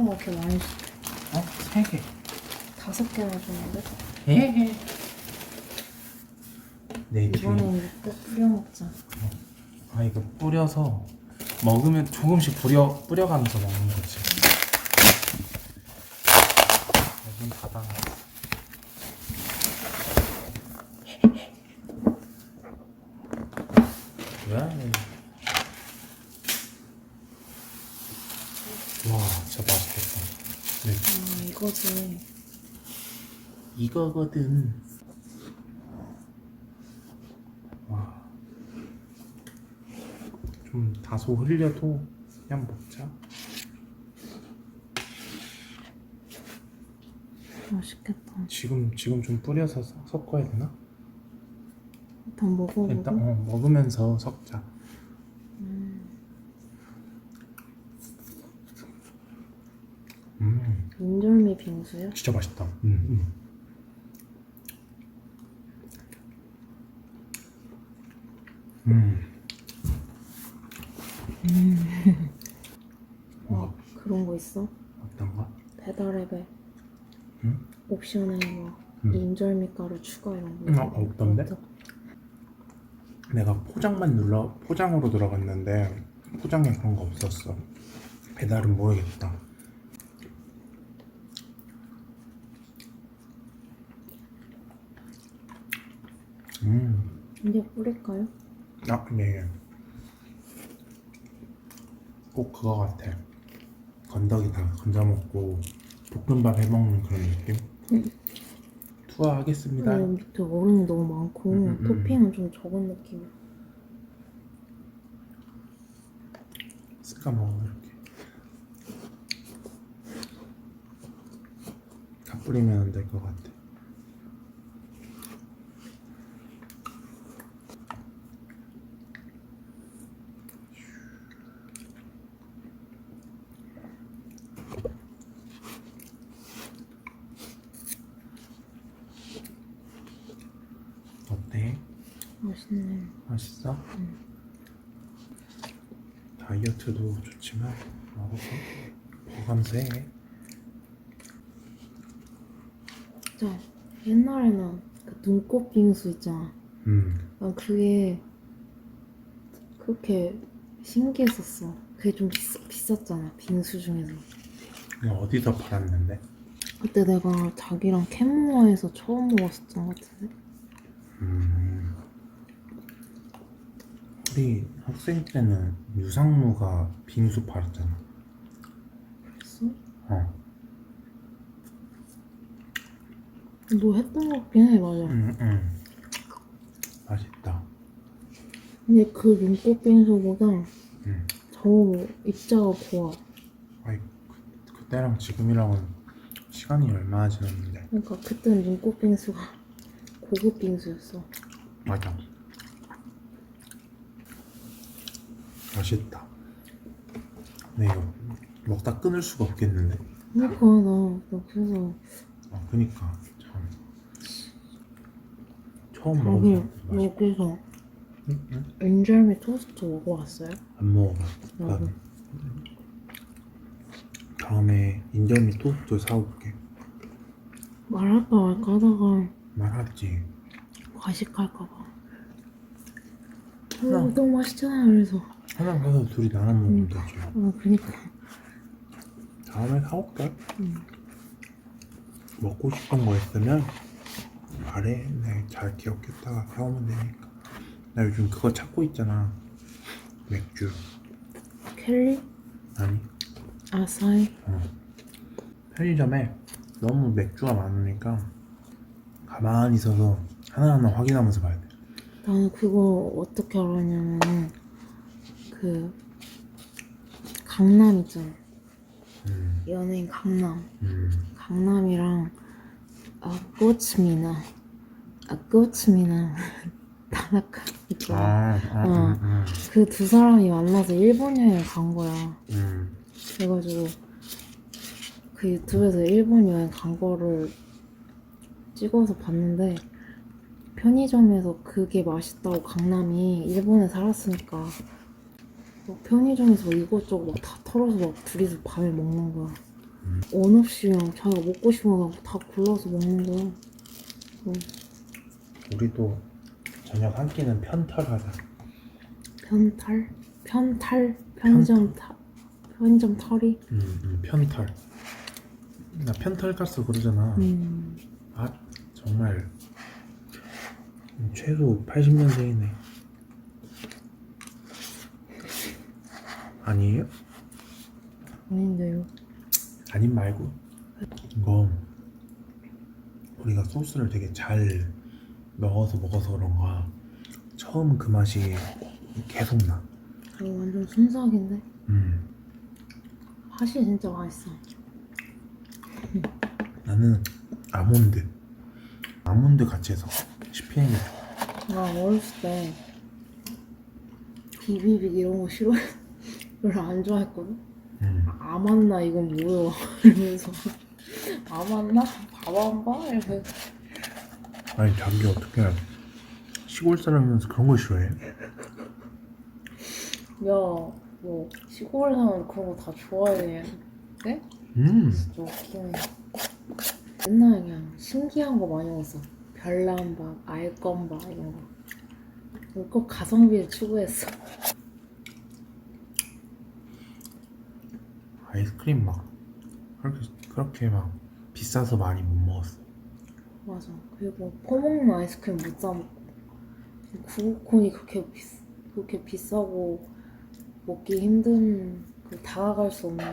햄버거 이렇게 많이 시 어? 세 개. 다섯 개나 줬는데 예. 네 뒤에. 이번엔 이거 꼭 뿌려 먹자. 아 이거 뿌려서 먹으면 조금씩 뿌려 뿌려가면서 먹는 거지. 문 닫아. 뭐야? 와, 맛있겠다. 네, 아 이거지. 이거거든. 와. 좀 다소 흘려도 그냥 먹자. 맛있겠다. 지금 지금 좀 뿌려서 섞- 섞어야 되나? 일단 먹어보고. 일단 어, 먹으면서 섞자. 음, 인절미 빙수요? 진짜 맛있다. 음, 음. 음. 와 그런 거 있어? 어떤 거? 배달앱에 응? 옵션에 뭐 응. 인절미 가루 추가 이런 거. 어, 없던데? 어때? 내가 포장만 눌러 포장으로 들어갔는데 포장에 그런 거 없었어. 배달은 모르겠다. 음, 이제 뿌릴까요? 아, 네. 꼭 그거 같아. 건더기다 건져 먹고 볶음밥 해 먹는 그런 느낌. 응. 투하하겠습니다. 네, 밑에 얼음이 너무 많고 음, 음, 음. 토핑은 좀 적은 느낌. 쓱까 먹어 이렇게. 다 뿌리면 안 될 것 같아. 어때? 맛있네. 맛있어? 응. 다이어트도 좋지만 먹어서 해. 진짜 옛날에는 그 눈꽃 빙수 있잖아. 음. 난 그게 그렇게 신기했었어. 그게 좀 비싸, 비쌌잖아. 빙수 중에서. 어디서 팔았는데? 그때 내가 자기랑 캔모아에서 처음 먹었었던 것 같은데. 음. 우리 학생 때는 유상무가 빙수 팔았잖아. 그랬어? 어. 너 했던 것 같긴 해, 맞아. 음, 음. 맛있다. 근데 그 눈꽃 빙수보다 음. 저 입자가 고와. 아이 그, 그때랑 지금이랑은 시간이 얼마나 지났는데. 그러니까 그때는 눈꽃 빙수가 고급 빙수였어. 맞아. 맛있다. 네 이거 먹다 끊을 수가 없겠는데. 그러니까 나, 나 그래서 아 그니까 참. 처음 맛있. 여기서 응? 응? 인절미 토스트 먹어봤어요? 안 먹어봐. 나도. 난 다음에 인절미 토스트 사올게. 말할까 말까 하다가 말하지. 과식할까봐. 어, 너무 맛있잖아 그래서. 하나 가서 둘이 나눠 먹으면 되지. 아 그니까. 다음에 사올게. 응. 먹고 싶은 거 있으면 말해. 내가 잘 기억했다가 사오면 되니까. 나 요즘 그거 찾고 있잖아. 맥주. 켈리? 아니. 아사히? 어. 편의점에 너무 맥주가 많으니까 가만히 있어서 하나하나 확인하면서 봐야 돼. 나는 그거 어떻게 알았냐면은 그 강남 있잖아. 음, 연예인 강남. 음, 강남이랑 아 꽃미나 아 다나카 있잖아. 아, 아, 어. 음, 음, 그두 사람이 만나서 일본 여행 간 거야. 음. 그래가지고 그 유튜브에서 일본 여행 간 거를 찍어서 봤는데 편의점에서 그게 맛있다고 강남이 일본에 살았으니까 막 편의점에서 이것저것 막 다 털어서 막 둘이서 밤에 먹는 거야. 원 없이 그냥 자기가 먹고 싶은 거다 골라서 먹는 거야. 우리도 저녁 한 끼는 편탈하자. 편탈? 편탈? 편의점 타 편의점 탈이? 음, 음, 편탈. 나 편탈 가스 그러잖아. 음. 아 정말 최소 80년생이네. 아니에요? 아닌데요. 아님 말고 이거 우리가 소스를 되게 잘 넣어서 먹어서 그런가 처음 그 맛이 계속 나. 이거 완전 순삭인데? 음, 팥이 진짜 맛있어. 나는 아몬드 아몬드 같이 해서 씹히는 게 좋아. 나 어렸을 때 비비빅 이런 거 싫어 별로 안 좋아했거든. 음, 아 맞나 이건 뭐야 이러면서 아 맞나 밥안 봐? 이러면서 아니 자기 어떻게 시골 사람이면서 그런 걸 싫어해? 야뭐 시골 사람 그런 거 다 좋아해. 네? 음, 진짜 웃기네. 옛날에 그냥 신기한 거 많이 먹었어. 별난박, 알건박 이런 거. 꼭 가성비를 추구했어. 아이스크림 막 그렇게 그렇게 막 비싸서 많이 못 먹었어. 맞아. 그리고 퍼먹는 아이스크림 못 사 먹고 구구콘이 그렇게 비 그렇게 비싸고 먹기 힘든 그 다가갈 수 없는